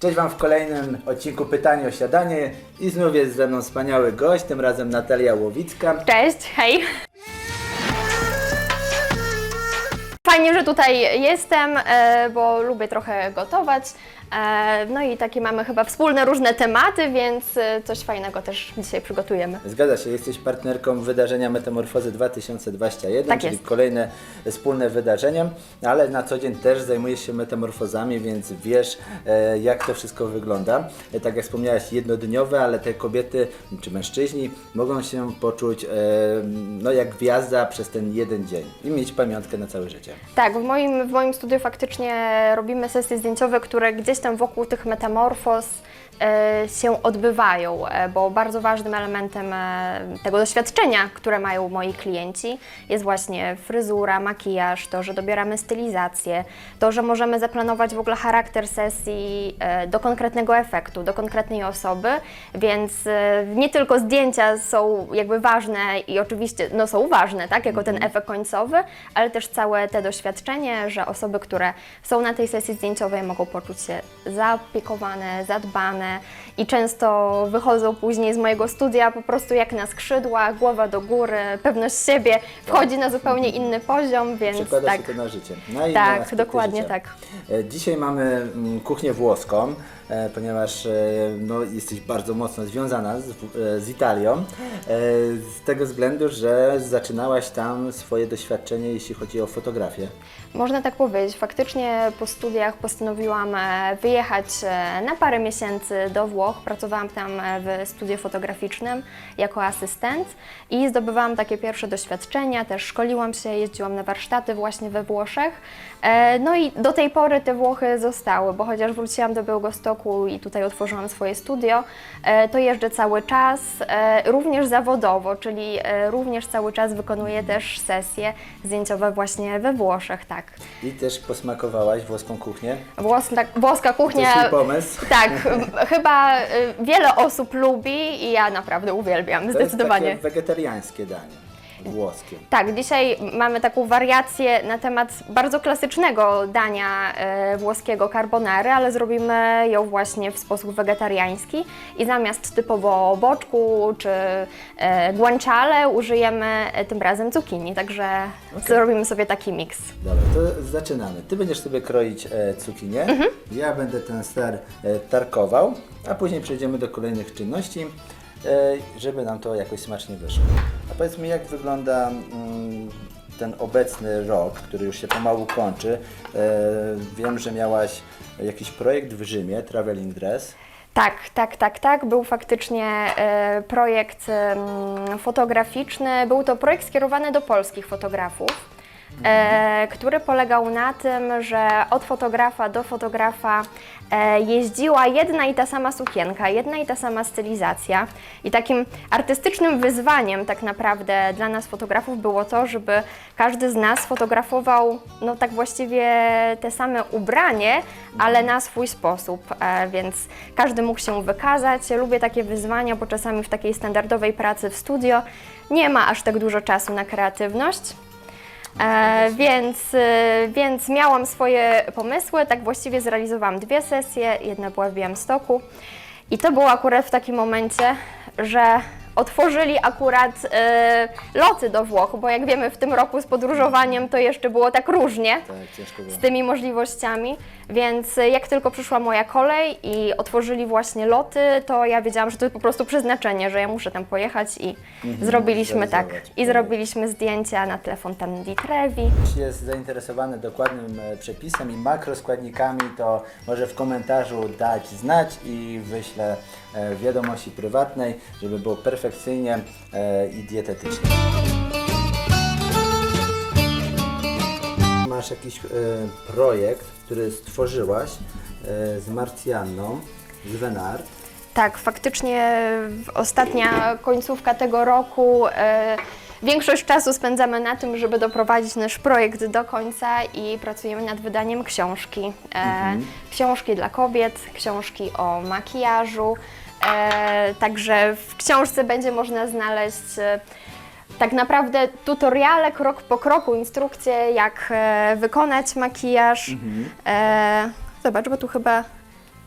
Cześć Wam w kolejnym odcinku Pytanie o śniadanie i znów jest ze mną wspaniały gość, tym razem Natalia Łowicka. Cześć, hej. Fajnie, że tutaj jestem, e, bo lubię trochę gotować. E, No i takie mamy chyba wspólne różne tematy, więc e, coś fajnego też dzisiaj przygotujemy. Zgadza się, jesteś partnerką wydarzenia Metamorfozy 2021, Tak czyli jest. kolejne wspólne wydarzenie, ale na co dzień też zajmujesz się metamorfozami, więc wiesz e, jak to wszystko wygląda. Tak jak wspomniałaś, jednodniowe, ale te kobiety czy mężczyźni mogą się poczuć no jak gwiazda przez ten jeden dzień i mieć pamiątkę na całe życie. Tak, w moim, w moim studiu faktycznie robimy sesje zdjęciowe, które gdzieś tam wokół tych metamorfoz się odbywają, e, bo bardzo ważnym elementem e, tego doświadczenia, które mają moi klienci, jest właśnie fryzura, makijaż, to, że dobieramy stylizację, to, że możemy zaplanować w ogóle charakter sesji e, do konkretnego efektu, do konkretnej osoby, więc e, nie tylko zdjęcia są jakby ważne i oczywiście no, są ważne, tak, jako ten efekt końcowy, ale też całe te doświadczenie, że osoby, które są na tej sesji zdjęciowej mogą poczuć się zaopiekowane, zadbane i często wychodzą później z mojego studia po prostu jak na skrzydłach, głowa do góry, pewność siebie wchodzi na zupełnie inny poziom, więc Przekłada tak. się to na życie. Na Tak, dokładnie życia. tak. E, Dzisiaj mamy mm, kuchnię włoską, ponieważ e, no, jesteś bardzo mocno związana z, e, z Italią, e, z tego względu, że zaczynałaś tam swoje doświadczenie, jeśli chodzi o fotografię. Można tak powiedzieć. Faktycznie po studiach postanowiłam e, wyjechać e, na parę miesięcy do Włoch. Pracowałam tam e, w studiu fotograficznym jako asystent i zdobywałam takie pierwsze doświadczenia. Też szkoliłam się, jeździłam na warsztaty właśnie we Włoszech. E, No i do tej pory te Włochy zostały, bo chociaż wróciłam do Białegostoku i tutaj otworzyłam swoje studio, e, to jeżdżę cały czas, e, również zawodowo, czyli e, również cały czas wykonuję też sesje zdjęciowe właśnie we Włoszech, tak. I też posmakowałaś włoską kuchnię. Włoska, włoska To kuchnia. twój pomysł. Tak, chyba wiele osób lubi i ja naprawdę uwielbiam, To zdecydowanie. jest takie wegetariańskie danie, włoskie. Tak, dzisiaj mamy taką wariację na temat bardzo klasycznego dania e, włoskiego carbonary, ale zrobimy ją właśnie w sposób wegetariański i zamiast typowo boczku czy e, guanciale użyjemy e, tym razem cukinii, także zrobimy sobie taki miks. Dobra, to zaczynamy. Ty będziesz sobie kroić e, cukinię, Mhm. ja będę ten ser e, tarkował, a później przejdziemy do kolejnych czynności, e, żeby nam to jakoś smacznie wyszło. A powiedz mi, jak wygląda mm, ten obecny rok, który już się pomału kończy. E, wiem, że miałaś jakiś projekt w Rzymie, Traveling Dress. Tak, tak, tak, tak. Był faktycznie e, projekt fotograficzny. Był to projekt skierowany do polskich fotografów, e, który polegał na tym, że od fotografa do fotografa e, jeździła jedna i ta sama sukienka, jedna i ta sama stylizacja. I takim artystycznym wyzwaniem tak naprawdę dla nas fotografów było to, żeby każdy z nas fotografował no tak właściwie te same ubranie, ale na swój sposób, e, więc każdy mógł się wykazać. Lubię takie wyzwania, bo czasami w takiej standardowej pracy w studio nie ma aż tak dużo czasu na kreatywność. E, więc, e, więc miałam swoje pomysły, tak właściwie zrealizowałam dwie sesje, jedna była w Białymstoku i to było akurat w takim momencie, że otworzyli akurat e, loty do Włoch, bo jak wiemy w tym roku z podróżowaniem to jeszcze było tak różnie Tak, ciężko było. z tymi możliwościami, więc e, jak tylko przyszła moja kolej i otworzyli właśnie loty, to ja wiedziałam, że to po prostu przeznaczenie, że ja muszę tam pojechać i zrobiliśmy tak. zrealizować. I zrobiliśmy zdjęcia na tle Fontanny di Trevi. Jeśli jest zainteresowany dokładnym e, przepisem i makroskładnikami, to może w komentarzu dać znać i wyślę e, wiadomości prywatnej, żeby było perfekcyjnie e, i dietetycznie. Masz jakiś e, projekt, który stworzyłaś z Marcjanną, z Wenart. Tak, faktycznie w- ostatnia końcówka tego roku. E, większość czasu spędzamy na tym, żeby doprowadzić nasz projekt do końca i pracujemy nad wydaniem książki. E, Książki dla kobiet, książki o makijażu. E, także w książce będzie można znaleźć e, tak naprawdę tutoriale krok po kroku, instrukcje jak e, wykonać makijaż. E, zobacz, bo tu chyba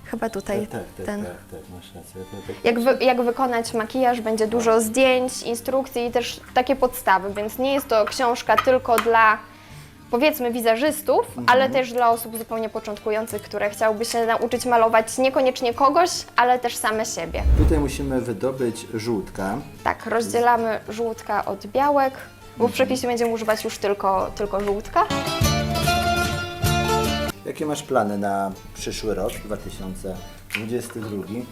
chyba tutaj tak, tak, ten. tak, tak, masz rację. Jak, wy, jak wykonać makijaż, będzie dużo zdjęć, instrukcji i też takie podstawy, więc nie jest to książka tylko dla powiedzmy wizerzystów, ale też dla osób zupełnie początkujących, które chciałyby się nauczyć malować niekoniecznie kogoś, ale też same siebie. Tutaj musimy wydobyć żółtka. Tak, rozdzielamy żółtka od białek, bo w przepisie będziemy używać już tylko, tylko żółtka. Jakie masz plany na przyszły rok, 2022? Yy,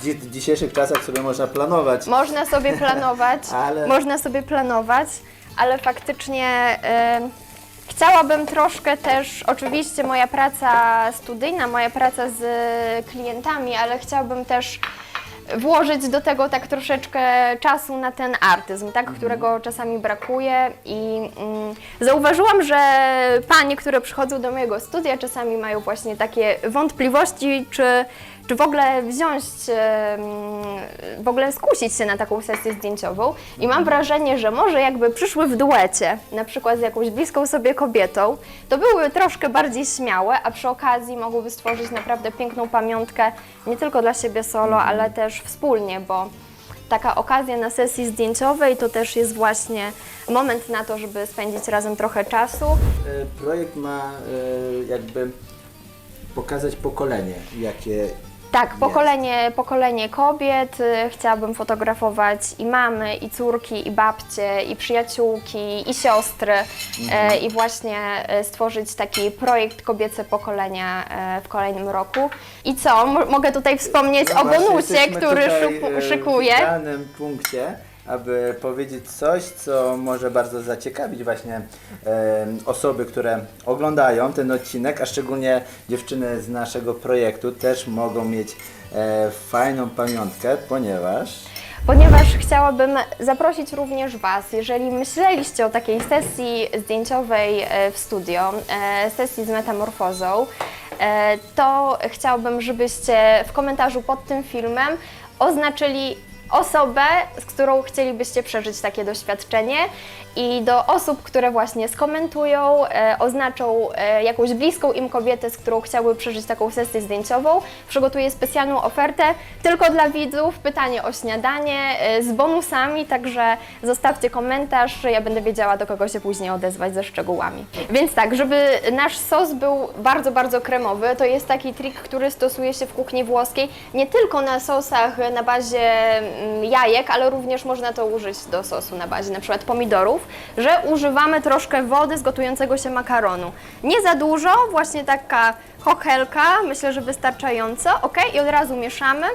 W dzi- w dzisiejszych czasach sobie można planować. Można sobie planować, Ale- można sobie planować, ale faktycznie e, chciałabym troszkę też, oczywiście moja praca studyjna, moja praca z klientami, ale chciałabym też włożyć do tego tak troszeczkę czasu na ten artyzm, tak, którego czasami brakuje i mm, zauważyłam, że panie, które przychodzą do mojego studia czasami mają właśnie takie wątpliwości, czy, czy w ogóle wziąć, em, w ogóle skusić się na taką sesję zdjęciową. I mam wrażenie, że może jakby przyszły w duecie, na przykład z jakąś bliską sobie kobietą, to były troszkę bardziej śmiałe, a przy okazji mogłyby stworzyć naprawdę piękną pamiątkę nie tylko dla siebie solo, ale też wspólnie, bo taka okazja na sesji zdjęciowej to też jest właśnie moment na to, żeby spędzić razem trochę czasu. E, Projekt ma e, jakby pokazać pokolenie, jakie Tak, pokolenie, pokolenie kobiet. y, Chciałabym fotografować i mamy, i córki, i babcie, i przyjaciółki, i siostry. E, I właśnie e, stworzyć taki projekt Kobiece Pokolenia e, w kolejnym roku. I co? Mo- mogę tutaj wspomnieć o No właśnie, bonusie, który szyku, e, szykuje. W idealnym punkcie, aby powiedzieć coś, co może bardzo zaciekawić właśnie e, osoby, które oglądają ten odcinek, a szczególnie dziewczyny z naszego projektu też mogą mieć e, fajną pamiątkę, ponieważ Ponieważ chciałabym zaprosić również Was, jeżeli myśleliście o takiej sesji zdjęciowej e, w studio, e, sesji z metamorfozą, e, to chciałabym, żebyście w komentarzu pod tym filmem oznaczyli osobę, z którą chcielibyście przeżyć takie doświadczenie i do osób, które właśnie skomentują, e, oznaczą e, jakąś bliską im kobietę, z którą chciałyby przeżyć taką sesję zdjęciową, przygotuję specjalną ofertę tylko dla widzów, pytanie o śniadanie e, z bonusami, także zostawcie komentarz, ja będę wiedziała do kogo się później odezwać ze szczegółami. Więc tak, żeby nasz sos był bardzo, bardzo kremowy, to jest taki trik, który stosuje się w kuchni włoskiej, nie tylko na sosach na bazie jajek, ale również można to użyć do sosu na bazie przykład pomidorów, że używamy troszkę wody z gotującego się makaronu. Nie za dużo, właśnie taka chochelka, myślę, że wystarczająco, ok? I od razu mieszamy.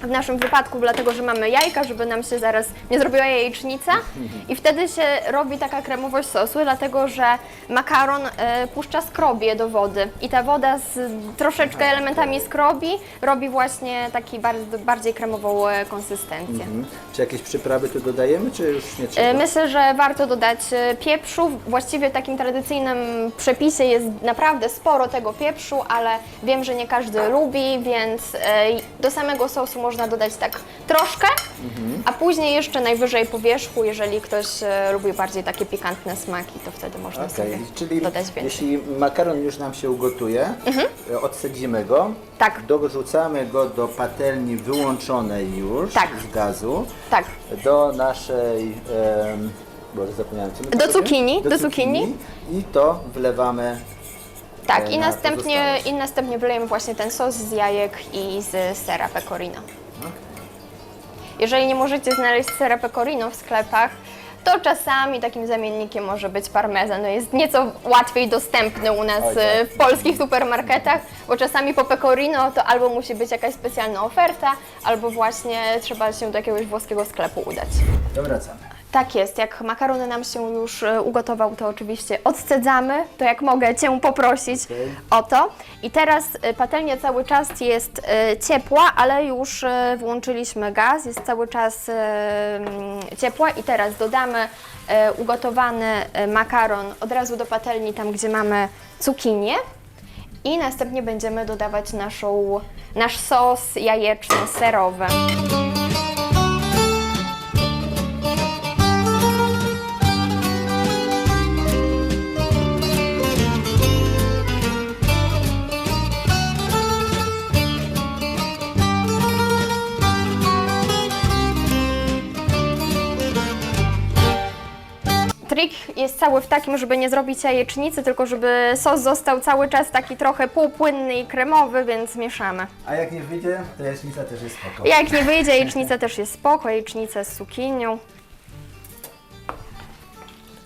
W naszym wypadku, dlatego że mamy jajka, żeby nam się zaraz nie zrobiła jajecznica i wtedy się robi taka kremowość sosu, dlatego że makaron e, puszcza skrobię do wody i ta woda z troszeczkę elementami skrobi robi właśnie taki bardzo, bardziej kremową e, konsystencję. mhm. czy jakieś przyprawy tu dodajemy, czy już nie E, trzeba? Myślę, że warto dodać pieprzu. Właściwie w takim tradycyjnym przepisie jest naprawdę sporo tego pieprzu, ale wiem, że nie każdy lubi, więc e, do samego sosu można dodać tak troszkę, a później jeszcze najwyżej po wierzchu, jeżeli ktoś e, lubi bardziej takie pikantne smaki, to wtedy można Okej, sobie czyli dodać więcej. jeśli makaron już nam się ugotuje, e, odsadzimy go, Tak. dorzucamy go do patelni wyłączonej już Tak. z gazu, Tak. do naszej, em, Boże zapomniałem, co my Do robimy? cukinii, do cukinii. i to wlewamy Tak, e, i na następnie, i następnie wylejemy właśnie ten sos z jajek i z sera pecorino. Jeżeli nie możecie znaleźć sera pecorino w sklepach, to czasami takim zamiennikiem może być parmezan. No jest nieco łatwiej dostępny u nas Oj, tak. e, w polskich supermarketach, bo czasami po pecorino to albo musi być jakaś specjalna oferta, albo właśnie trzeba się do jakiegoś włoskiego sklepu udać. To wracamy. Tak jest, jak makaron nam się już e, ugotował, to oczywiście odcedzamy. To jak mogę Cię poprosić o to. I teraz e, patelnia cały czas jest e, ciepła, ale już włączyliśmy gaz, jest cały czas ciepła i teraz dodamy ugotowany makaron od razu do patelni, tam gdzie mamy cukinię. I następnie będziemy dodawać naszą, nasz sos jajeczno-serowy. jest cały w takim, żeby nie zrobić jajecznicy, tylko żeby sos został cały czas taki trochę półpłynny i kremowy, więc mieszamy. A jak nie wyjdzie, to jaśnica też jest spoko. Jak nie wyjdzie, jajecznica też jest spoko, jajecznica z cukinią.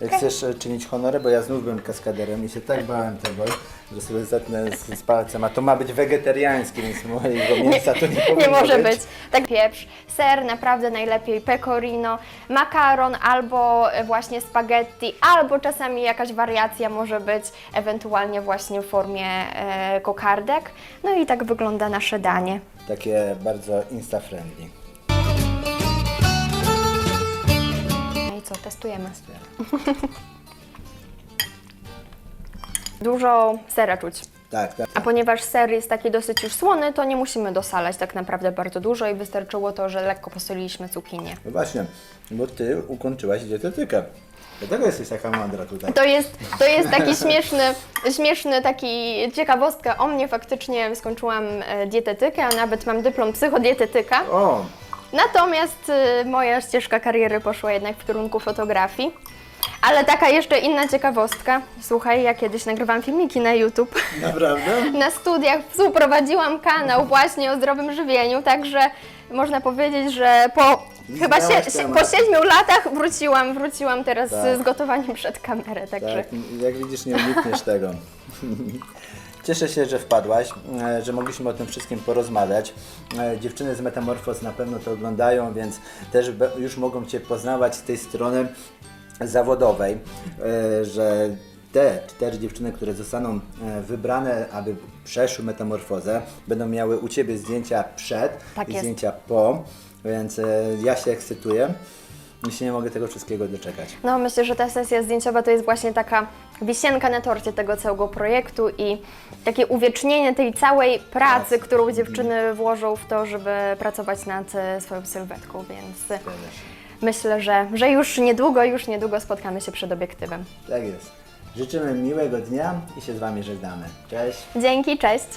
Jak chcesz e, czynić honory, bo ja znów byłem kaskaderem i się tak bałem tego, że sobie zetnę z, z palcem, a to ma być wegetariańskie, więc mojego mięsa tu nie powinno Nie może być. Tak pieprz, ser, naprawdę najlepiej pecorino, makaron albo właśnie spaghetti, albo czasami jakaś wariacja może być, ewentualnie właśnie w formie e, kokardek. No i tak wygląda nasze danie. Takie bardzo insta-friendly. No i co, testujemy. Dużo sera czuć. Tak, tak. A ponieważ ser jest taki dosyć już słony, to nie musimy dosalać tak naprawdę bardzo dużo i wystarczyło to, że lekko posoliliśmy cukinię. No właśnie, bo ty ukończyłaś dietetykę. Dlatego jesteś taka mądra tutaj. To jest, to jest taki śmieszny, śmieszny taki ciekawostka o mnie. Faktycznie skończyłam e, dietetykę, a nawet mam dyplom psychodietetyka. O, Natomiast e, moja ścieżka kariery poszła jednak w kierunku fotografii. Ale taka jeszcze inna ciekawostka. Słuchaj, ja kiedyś nagrywam filmiki na YouTube. naprawdę? Na studiach współprowadziłam kanał właśnie o zdrowym żywieniu, także można powiedzieć, że po chyba sie, Znałaś sie, temat. po siedmiu latach wróciłam, wróciłam teraz Tak. z gotowaniem przed kamerę, także Tak, jak widzisz, nie unikniesz tego. Cieszę się, że wpadłaś, e, że mogliśmy o tym wszystkim porozmawiać. E, Dziewczyny z Metamorfos na pewno to oglądają, więc też be- już mogą Cię poznawać z tej strony zawodowej, e, że te cztery dziewczyny, które zostaną e, wybrane, aby przeszły metamorfozę, będą miały u Ciebie zdjęcia przed Tak i jest. zdjęcia po, więc e, ja się ekscytuję i się nie mogę tego wszystkiego doczekać. No, myślę, że ta sesja zdjęciowa to jest właśnie taka wisienka na torcie tego całego projektu i takie uwiecznienie tej całej pracy, którą dziewczyny włożą w to, żeby pracować nad swoją sylwetką, więc myślę, że, że już niedługo, już niedługo spotkamy się przed obiektywem. Tak jest. Życzymy miłego dnia i się z Wami żegnamy. Cześć! Dzięki, cześć!